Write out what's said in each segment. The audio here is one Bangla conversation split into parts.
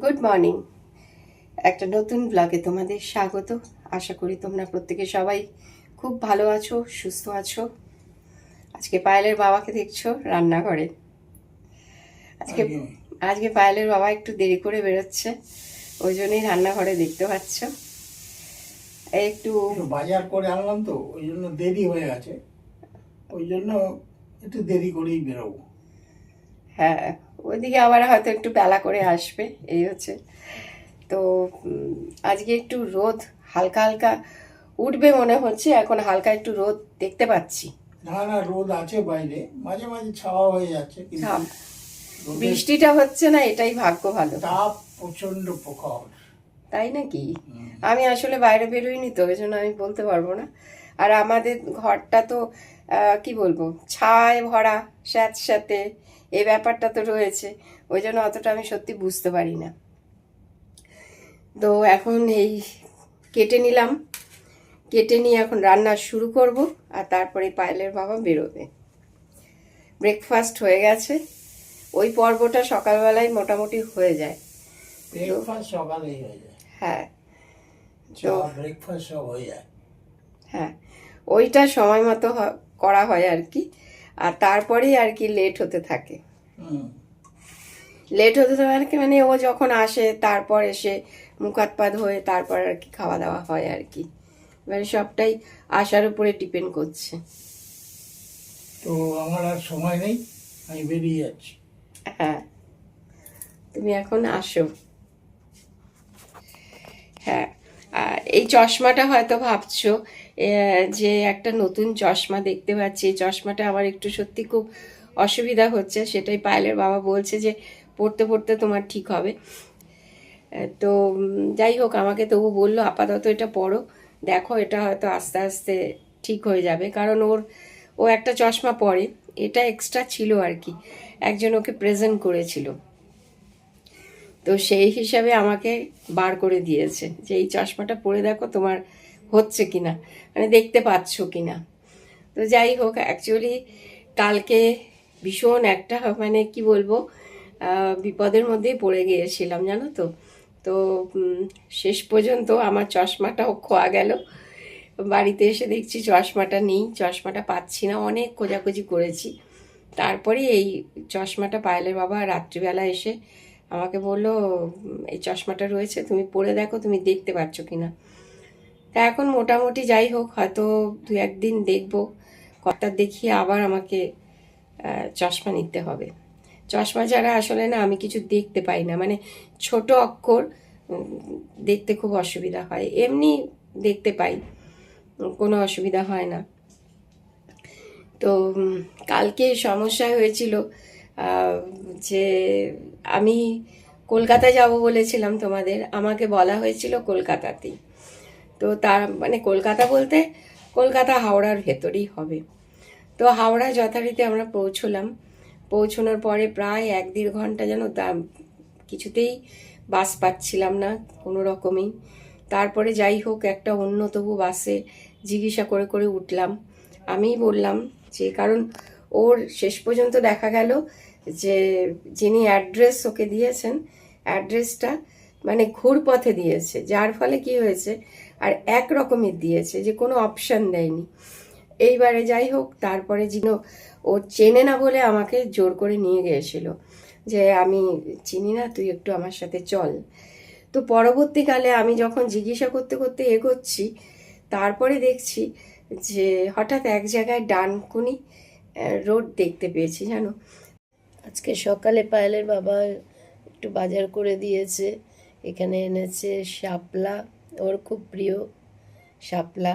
গুড মর্নিং একটা নতুন ব্লগে তোমাদের স্বাগত। আশা করি তোমরা প্রত্যেকে সবাই খুব ভালো আছো সুস্থ আছো। আজকে পায়েলের বাবাকে দেখছ রান্নাঘরে। আজকে আজকে পায়েলের বাবা একটু দেরি করে বেরোচ্ছে ওই জন্যই রান্নাঘরে দেখতে পাচ্ছ। এই একটু একটু বাজার করে আনলাম তো ওই জন্য দেরি হয়ে গেছে। ওই জন্য একটু দেরি করেই বেরোবো। হ্যাঁ ওইদিকে আবার হয়তো একটু বেলা করে আসবে এই হচ্ছে। তো আজকে একটু রোদ হালকা হালকা উঠবে মনে হচ্ছে এখন হালকা একটু রোদ দেখতে পাচ্ছি। না না রোদ আছে বাইরে মাঝে মাঝে ছাওয়া হয়ে যাচ্ছে বৃষ্টিটা হচ্ছে না এটাই ভাগ্য ভালো। তাপ প্রচণ্ড প্রখর। তাই নাকি? আমি আসলে বাইরে বেরোইনি তো ওই জন্য আমি বলতে পারব না। আর আমাদের ঘরটা তো কি বলব ছায় ভরা স্যাঁত স্যাঁতে এই ব্যাপারটা তো রয়েছে। ওই জন্য অতটা আমি সত্যি বুঝতে পারি না। তো এখন এই কেটে নিলাম। কেটে নিয়ে এখন রান্না শুরু করব আর তারপরে পায়েলের বাবা বেরোবে। ব্রেকফাস্ট হয়ে গেছে। ওই পর্বটা সকালবেলায় মোটামুটি হয়ে যায়। ব্রেকফাস্ট সকালেই হয়ে যায়। হ্যাঁ। ব্রেকফাস্ট হয়ে যায়। হ্যাঁ। ওইটা সময় মতো করা হয় আর কি। আর তারপরেই আর কি লেট হতে থাকে। লেট হতে থাকে আর কি? মানে ও যখন আসে তারপর এসে মুখ হাত পা ধোয়ে তারপর আর কি খাওয়া দাওয়া হয় আর কি। এবারে সবটাই আসার উপরে ডিপেন্ড করছে। তো আমার আর সময় নেই আমি বেরিয়ে যাচ্ছি। হ্যাঁ। তুমি এখন আসো হ্যাঁ আর এই চশমাটা হয়তো ভাবছ যে একটা নতুন চশমা দেখতে পাচ্ছি। এই চশমাটা আমার একটু সত্যি খুব অসুবিধা হচ্ছে, সেটাই পায়েলের বাবা বলছে যে পড়তে পড়তে তোমার ঠিক হবে। তো যাই হোক, আমাকে তবু বলল, আপাতত এটা পড়ো। দেখো, এটা হয়তো আস্তে আস্তে ঠিক হয়ে যাবে। কারণ ওর, ও একটা চশমা পরে। এটা এক্সট্রা ছিল আর কি। একজন ওকে প্রেজেন্ট করেছিল। তো সেই হিসাবে আমাকে বার করে দিয়েছে যে, এই চশমাটা পরে দেখো তোমার হচ্ছে কি না মানে দেখতে পাচ্ছ কি না তো যাই হোক অ্যাকচুয়ালি কালকে ভীষণ একটা মানে কি বলব বিপদের মধ্যেই পড়ে গিয়েছিলাম, জানো তো। তো শেষ পর্যন্ত আমার চশমাটাও খোয়া গেল। বাড়িতে এসে দেখছি চশমাটা নেই, চশমাটা পাচ্ছি না, অনেক খোঁজাখুঁজি করেছি। তারপরে এই চশমাটা পায়েলের বাবা রাত্রিবেলা এসে আমাকে বলল "উম, এই চশমাটা রয়েছে তুমি পরে দেখো তুমি দেখতে পাচ্ছ কিনা? তা এখন মোটামুটি যাই হোক হয়তো দু একদিন দেখব। কটা দেখিয়ে আবার আমাকে চশমা নিতে হবে। চশমা ছাড়া আসলে না আমি কিছু দেখতে পাই না। মানে ছোট অক্ষর দেখতে খুব অসুবিধা হয়। এমনি দেখতে পাই কোনো অসুবিধা হয় না। তো কালকে সমস্যা হয়েছিল যে আমি কলকাতায় যাব বলেছিলাম তোমাদের, আমাকে বলা হয়েছিল কলকাতাতেই। তো তার মানে কলকাতা বলতে কলকাতা হাওড়ার ভেতরেই হবে। তো হাওড়া যথারীতি আমরা পৌঁছলাম। পৌঁছানোর পরে প্রায় এক দেড় ঘণ্টা যেন তা কিছুতেই বাস পাচ্ছিলাম না কোনো রকমেই। তারপরে যাই হোক, একটা অন্য তবু বাসে জিজ্ঞাসা করে করে উঠলাম। আমিই বললাম যে, কারণ ওর শেষ পর্যন্ত দেখা গেল যে যিনি অ্যাড্রেস ওকে দিয়েছেন, অ্যাড্রেসটা মানে ঘুর পথে দিয়েছে, যার ফলে কি হয়েছে আর এক রকমের দিয়েছে যে কোনো অপশান দেয়নি। এইবারে যাই হোক, তারপরে যিনি ও চেনে না বলে আমাকে জোর করে নিয়ে গিয়েছিল যে আমি চিনি না, তুই একটু আমার সাথে চল। তো পরবর্তীকালে আমি যখন জিজ্ঞাসা করতে করতে এগোচ্ছি, তারপরে দেখছি যে হঠাৎ এক জায়গায় ডানকুনি রোড দেখতে পেয়েছি, জানো? আজকে সকালে পায়েলের বাবা একটু বাজার করে দিয়েছে, এখানে এনেছে শাপলা, ওর খুব প্রিয় শাপলা,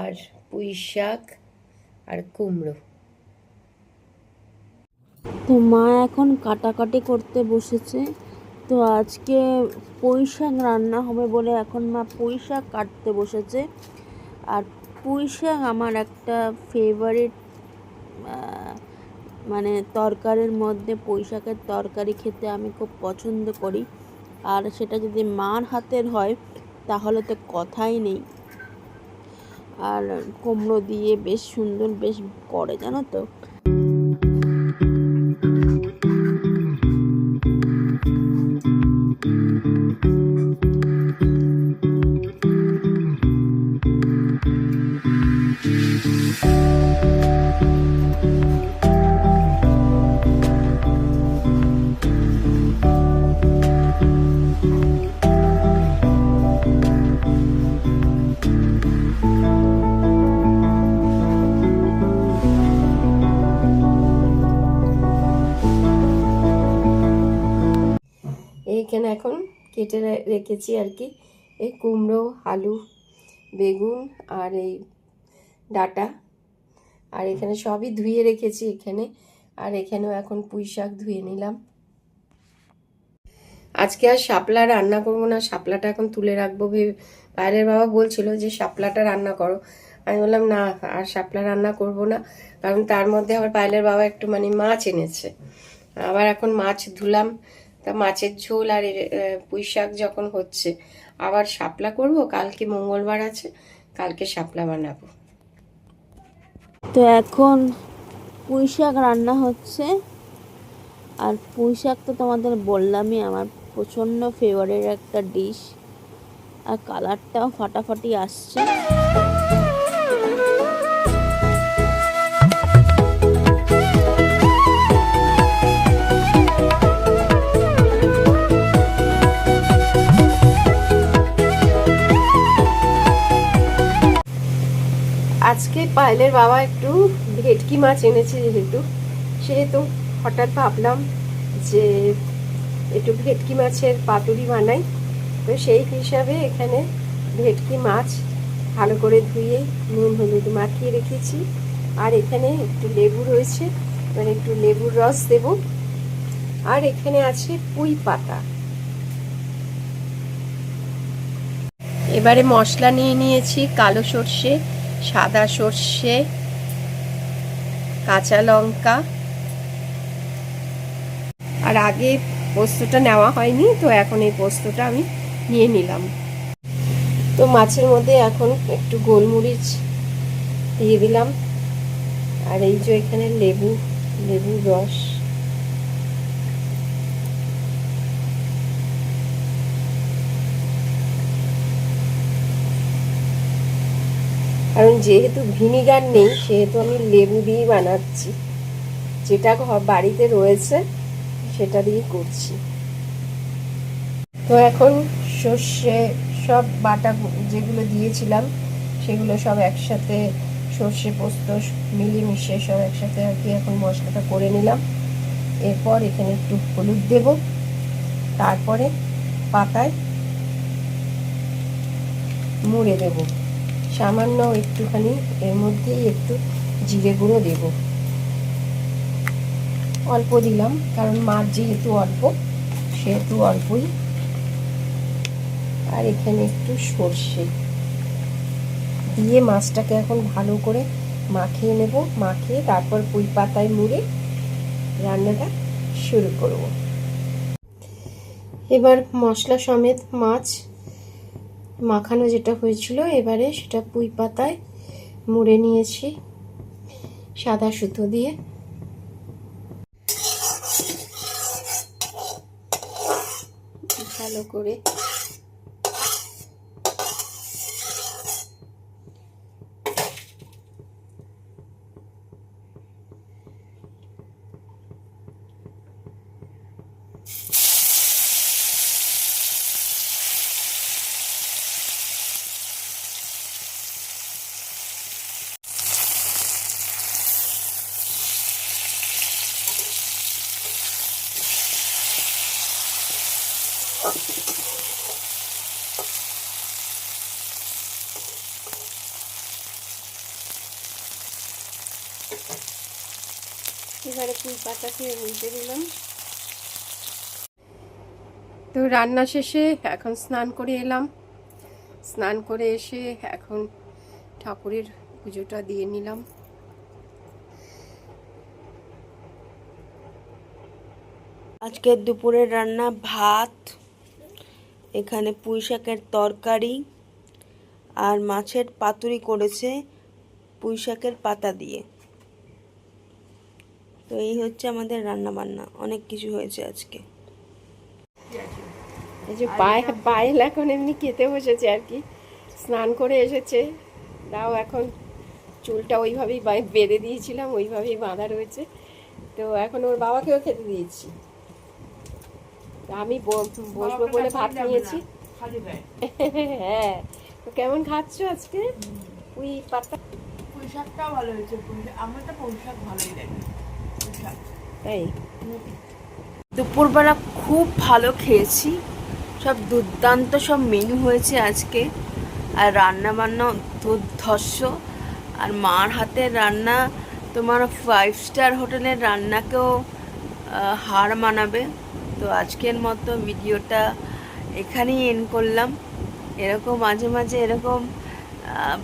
আর পুঁই শাক আর কুমড়ো। তো মা এখন কাটাকাটি করতে বসেছে, তো আজকে পুঁই শাক রান্না হবে বলে এখন মা পুঁই শাক কাটতে বসেছে। আর পুঁই শাক আমার একটা ফেভারিট মানে তরকারির মধ্যে পুঁই শাকের তরকারি খেতে আমি খুব পছন্দ করি। আর সেটা যদি মার হাতের হয়, তাহলে তো কথাই নেই। আর কুমড়ো দিয়ে বেশ সুন্দর বেশ করে, জানো তো? কেটে রেখেছি আর কি। এই কুমড়ো, আলু, বেগুন আর এই ডাটা। আর এখানে সবই ধুয়ে রেখেছি এখানে। আর এখানেও এখন পুঁই শাক ধুয়ে নিলাম। আজকে আর শাপলা রান্না করব না, শাপলাটা এখন তুলে রাখব ভেবে বাইরের বাবা বলছিল যে শাপলাটা রান্না করো। আমি বললাম, না, আর শাপলা রান্না করব না। কারণ তার মধ্যে আবার পায়েলের বাবা একটু মানে মাছ এনেছে। আবার এখন মাছ ধুলাম। তা মাছের ঝোল আর পুঁই শাক যখন হচ্ছে, আবার শাপলা করব, কালকে মঙ্গলবার আছে, কালকে শাপলা বানাবো। তো এখন পুঁই শাক রান্না হচ্ছে, আর পুঁই শাক তো তোমাদের বললামই, আমার প্রচণ্ড ফেভারিট একটা ডিশ আর কালারটাও ফাটাফাটি আসছে। আজকে পায়েলের বাবা একটু ভেটকি মাছ এনেছে যেহেতু, সেহেতু হঠাৎ ভাবলাম যে একটু ভেটকি মাছের পাতুরি বানাই। তো সেই হিসাবে এখানে ভেটকি মাছ ভালো করে ধুয়ে নুন, হলুদ মাখিয়ে রেখেছি। আর এখানে একটু লেবু রয়েছে এবার একটু লেবুর রস দেব। আর এখানে আছে পুঁই পাতা। এবারে মশলা নিয়ে নিয়েছি কালো সর্ষে সাদা সর্ষে, কাঁচা লঙ্কা। আর আগে পোস্তটা নেওয়া হয়নি, তো এখন এই পোস্তটা আমি নিয়ে নিলাম। তো মাছের মধ্যে এখন একটু গোলমরিচ দিয়ে দিলাম। আর এই যে এখানে লেবু, লেবুর রস। কারণ যেহেতু ভিনিগার নেই, সেহেতু আমি লেবু দিয়েই বানাচ্ছি। যেটা বাড়িতে রয়েছে, সেটা দিয়েই করছি। তো এখন সর্ষে সব বাটা যেগুলো দিয়েছিলাম, সেগুলো সব একসাথে সর্ষে পোস্ত মিলিয়ে সব একসাথে আর কি এখন মশলাটা করে নিলাম। এরপর এখানে একটু হলুদ দেব। তারপরে পাতায় মুড়ে দেবো। সামান্য একটুখানি এর মধ্যেই একটু জিরে গুঁড়ো দেব। অল্প দিলাম, কারণ মাছ যেহেতু অল্প, সেহেতু অল্পই। আর এখানে একটু সর্ষে। দিয়ে মাছটাকে এখন ভালো করে মাখিয়ে নেব, মাখিয়ে তারপর পুঁই পাতায় মুড়ে রান্নাটা শুরু করব। এবার মশলা সমেত মাছ মাখানো যেটা হয়েছিল এবারে সেটা পুঁই পাতায় মুড়ে নিয়েছি সাদা সুতো দিয়ে। ভালো করে এবারে পুঁই পাতাকে উল্টে দিলাম। তো রান্না শেষে এখন স্নান করে এলাম। স্নান করে এসে এখন ঠাকুরের পুজোটা দিয়ে নিলাম। আজকের দুপুরের রান্না ভাত এখানে পুঁই শাকের তরকারি আর মাছের পাতুরি করেছে পুঁই শাকের পাতা দিয়ে। তো এই হচ্ছে আমাদের রান্না বান্না অনেক কিছু হয়েছে আজকে। এই যে পায়ে পায়েল এখন এমনি খেতে বসেছে আর কি। স্নান করে এসেছে। তাও এখন চুলটা ওইভাবেই বা- বেঁধে দিয়েছিলাম ওইভাবেই বাঁধা রয়েছে। তো এখন ওর বাবাকেও খেতে দিয়েছি। তা আমি ব- বসবো বলে ভাত নিয়েছি। হ্যাঁ। তো কেমন খাচ্ছ আজকে? ওই পাতা পোশাকটাও ভালো হয়েছে আমার তো পোশাক ভালোই লাগে। দুপুরবেলা খুব ভালো খেয়েছি। সব দুর্দান্ত সব মেনু হয়েছে আজকে। আর রান্না বান্না দুর্ধর্ষ। আর মার হাতের রান্না, তোমার ফাইভ স্টার হোটেলের রান্নাকেও হার মানাবে। তো আজকের মতো ভিডিওটা এখানেই এন্ড করলাম। এরকম মাঝে মাঝে এরকম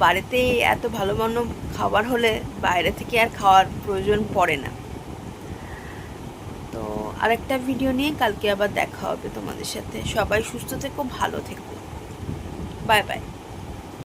বাড়িতেই এত ভালো ভালো খাবার হলে বাইরে থেকে আর খাওয়ার প্রয়োজন পড়ে না। আরেকটা ভিডিও নিয়ে কালকে আবার দেখা হবে তোমাদের সাথে। সবাই সুস্থ থেকো, ভালো থেকো। Bye bye